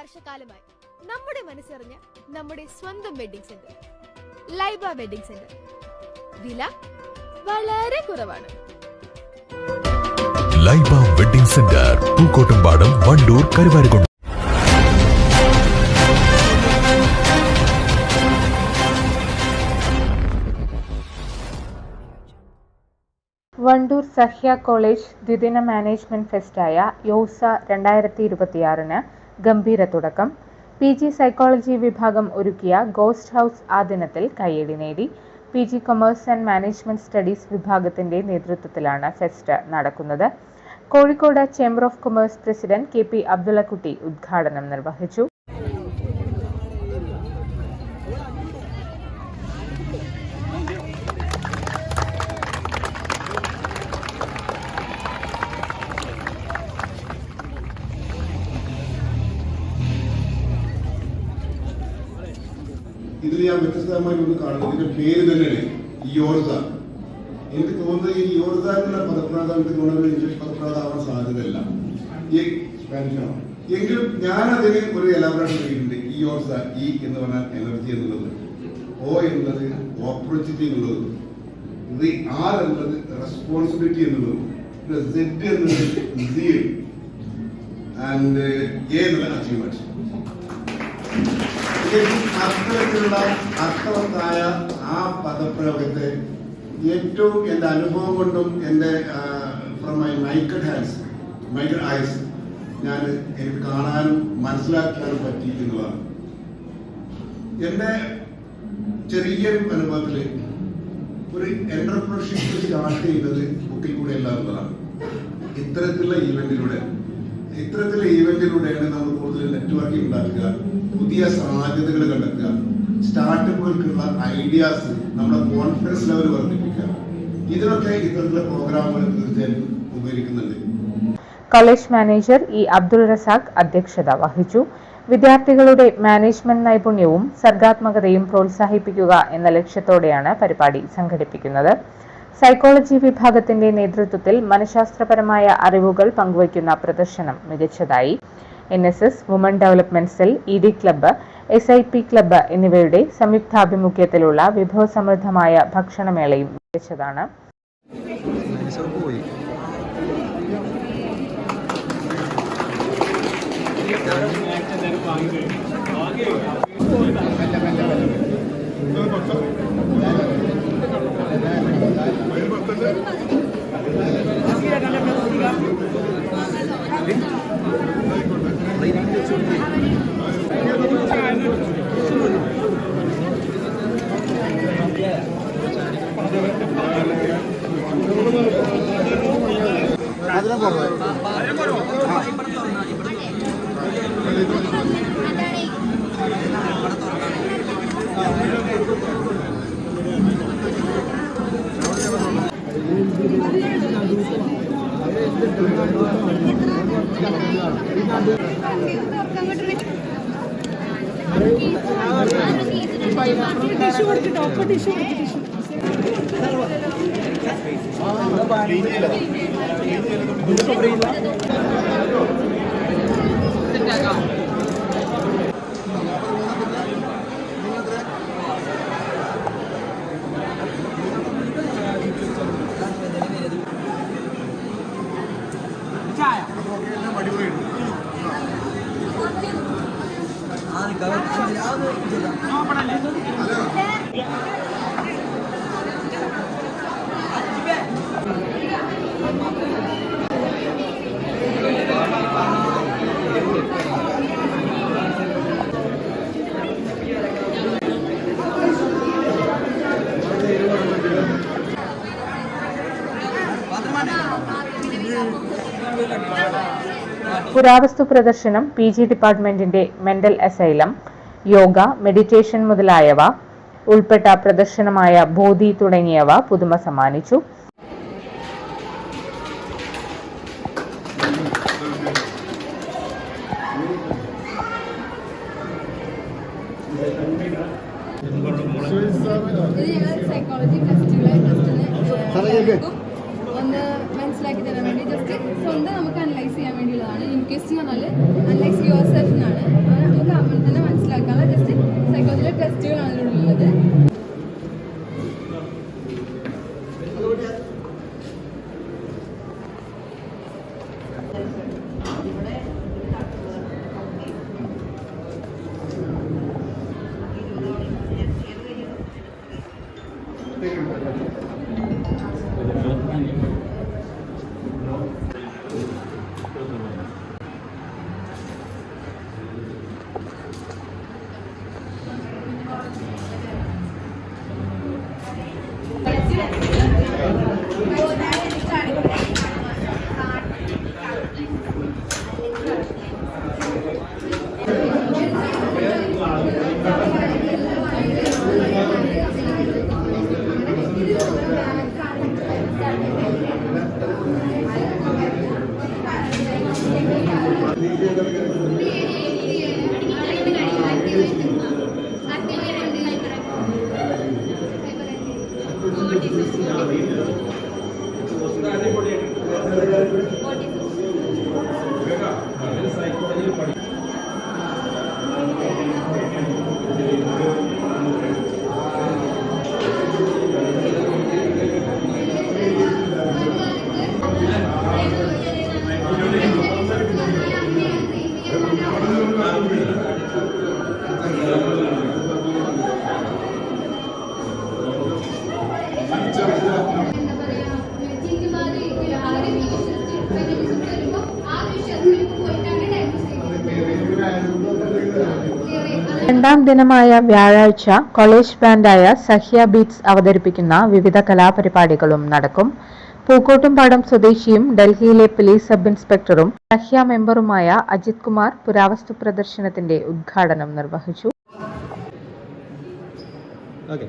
വർഷക്കാലമായി നമ്മുടെ മനസ്സറിഞ്ഞ നമ്മുടെ സ്വന്തം wedding centre Laiba wedding centre വില വളരെ കുറവാണ്. Laiba wedding centre Pookkottumpadam Wandoor Karuvarakundu. Wandoor Sahya college ദ്വിദിന മാനേജ്മെന്റ് ഫെസ്റ്റായ യോസ രണ്ടായിരത്തി ഇരുപത്തിയാറിന് ഗംഭീര തുടക്കം. പി ജി സൈക്കോളജി വിഭാഗം ഒരുക്കിയ ഗോസ്റ്റ് ഹൗസ് ആ ദിനത്തിൽ കയ്യടി നേടി. P G commerce and management studies വിഭാഗത്തിന്റെ നേതൃത്വത്തിലാണ് ഫെസ്റ്റ് നടക്കുന്നത്. Kozhikode chamber of commerce president K P Abdullakutty ഉദ്ഘാടനം നിർവഹിച്ചു. ഇതിൽ ഞാൻ വ്യത്യസ്തമായി ഒന്ന് കാണുന്നത് ഇതിന്റെ പേര് തന്നെയാണ് ഇയോർസ എനിക്ക് തോന്നുന്നത് ഈ യോർസ എന്നുള്ള പദപ്രയോഗത്തിന് ഗുണങ്ങൾ ഇംഗ്ലീഷ് പദപ്രയോഗമാവാൻ സാധ്യതയല്ല. ഈ എങ്കിലും ഞാൻ അതിന് ഒരു എലാബറേഷൻ ചെയ്തിട്ടുണ്ട്. ഈ യോർസ ഇ എന്ന് പറഞ്ഞാൽ എനർജി എന്നുള്ളത്. ഓ എന്നത് ഓപ്പർച്യൂണിറ്റി എന്നുള്ളത്. ഇത് ആർ എന്നത് റെസ്പോൺസിബിലിറ്റി എന്നുള്ളത്. Z zeal. ആൻഡ് എ എന്നുള്ള അച്ചീവ്മെന്റ് അത്തരത്തിലുള്ള അർത്ഥവത്തായ ആ പദപ്രയോഗത്തെ ഏറ്റവും എന്റെ അനുഭവം കൊണ്ടും എന്റെ ഫ്രം മൈ മൈക്കഡ് ഹാൻഡ്സ് മൈക്കഡ് ഐസ് ഞാൻ എനിക്ക് കാണാനും മനസ്സിലാക്കാനും പറ്റി എന്നുള്ളതാണ്. എന്റെ ചെറിയൊരു അനുഭവത്തിൽ ഒരു എന്റർപ്രണർഷിപ്പ് സ്റ്റാർട്ട് ചെയ്യുന്നത് ബുക്കിൽ കൂടെ എന്നുള്ളതാണ്. ഇത്തരത്തിലുള്ള ഈവെന്റിലൂടെ ഇത്തരത്തിലുള്ള ഈവെന്റിലൂടെയാണ് നമ്മൾ കൂടുതൽ നെറ്റ്വർക്കിംഗ് ഉണ്ടാക്കുക പുതിയ സാധ്യതകൾ കണ്ടെത്തുക സ്റ്റാർട്ടപ്പുകൾക്കുള്ള ഐഡിയാസ് നമ്മുടെ കോൺഫിഡൻസ് ലെവൽ വർദ്ധിപ്പിക്കുക. ഇതിനൊക്കെ ഇത്തരത്തിലുള്ള പ്രോഗ്രാമുകൾ തീർച്ചയായും ഉപകരിക്കുന്നുണ്ട്. College manager E Abdul Razak അധ്യക്ഷത വഹിച്ചു. വിദ്യാർത്ഥികളുടെ മാനേജ്മെന്റ് നൈപുണ്യവും സർഗാത്മകതയും പ്രോത്സാഹിപ്പിക്കുക എന്ന ലക്ഷ്യത്തോടെയാണ് പരിപാടി സംഘടിപ്പിക്കുന്നത്. സൈക്കോളജി വിഭാഗത്തിന്റെ നേതൃത്വത്തിൽ മനഃശാസ്ത്രപരമായ അറിവുകൾ പങ്കുവയ്ക്കുന്ന പ്രദർശനം മികച്ചതായി N S S woman development cell E D club S I P club എന്നിവയുടെ സംയുക്താഭിമുഖ്യത്തിലുള്ള വിഭവസമൃദ്ധമായ ഭക്ഷണമേളയും മികച്ചതാണ് ടിഷ്യൂ ടിഷ്യൂ ക്ലീൻ ചെയ്യില്ല പുരാവസ്തു പ്രദർശനം പി ജി ഡിപ്പാർട്ട്മെന്റിന്റെ മെന്റൽ അസൈലം യോഗ മെഡിറ്റേഷൻ മുതലായവ ഉൾപ്പെട്ട പ്രദർശനമായ ബോധി തുടങ്ങിയവ പുതുമ സമ്മാനിച്ചു. ഒന്ന് മനസ്സിലാക്കി തരാൻ സ്വന്തം നമുക്ക് അനലൈസ് ചെയ്യാൻ വേണ്ടിയുള്ളതാണ്. ഇൻ കേസ് എന്ന് പറഞ്ഞാൽ కూడా രണ്ടാം ദിനമായ വ്യാഴാഴ്ച കോളേജ് ബാൻഡായ സഹ്യ ബീറ്റ്സ് അവതരിപ്പിക്കുന്ന വിവിധ കലാപരിപാടികളും നടക്കും. പൂക്കോട്ടുംപാടം സ്വദേശിയും ഡൽഹിയിലെ പോലീസ് സബ് ഇൻസ്പെക്ടറും സഹ്യ മെമ്പറുമായ അജിത് കുമാർ പുരാവസ്തു പ്രദർശനത്തിന്റെ ഉദ്ഘാടനം നിർവഹിച്ചു. ഓക്കെ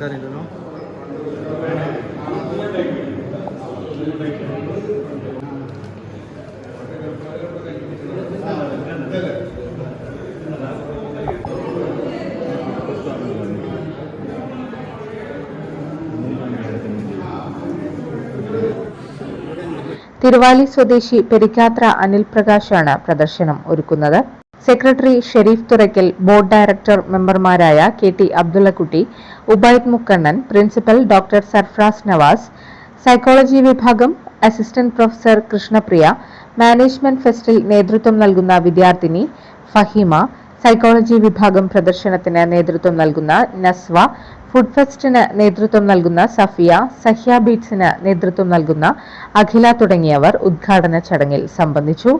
എനിക്കറിയില്ലല്ലോ തിരുവാലി സ്വദേശി പെരിക്കാത്ര അനിൽ പ്രകാശാണ് പ്രദർശനം ഒരുക്കുന്നത്. Secretary Sherif Thurakkal board director മെമ്പർമാരായ K T Abdullakutty Ubaid Mukkannan principal doctor Sarfraz Nawaz psychology വിഭാഗം അസിസ്റ്റന്റ് പ്രൊഫസർ കൃഷ്ണപ്രിയ മാനേജ്മെന്റ് ഫെസ്റ്റിൽ നേതൃത്വം നൽകുന്ന വിദ്യാർത്ഥിനി ഫഹീമ സൈക്കോളജി വിഭാഗം പ്രദർശനത്തിന് നേതൃത്വം നൽകുന്ന നസ്വ ഫുഡ് ഫെസ്റ്റിന് നേതൃത്വം നൽകുന്ന സഫിയ സഹ്യ ബീറ്റ്സിന് നേതൃത്വം നൽകുന്ന അഖില തുടങ്ങിയവർ ഉദ്ഘാടന ചടങ്ങിൽ സംബന്ധിച്ചു.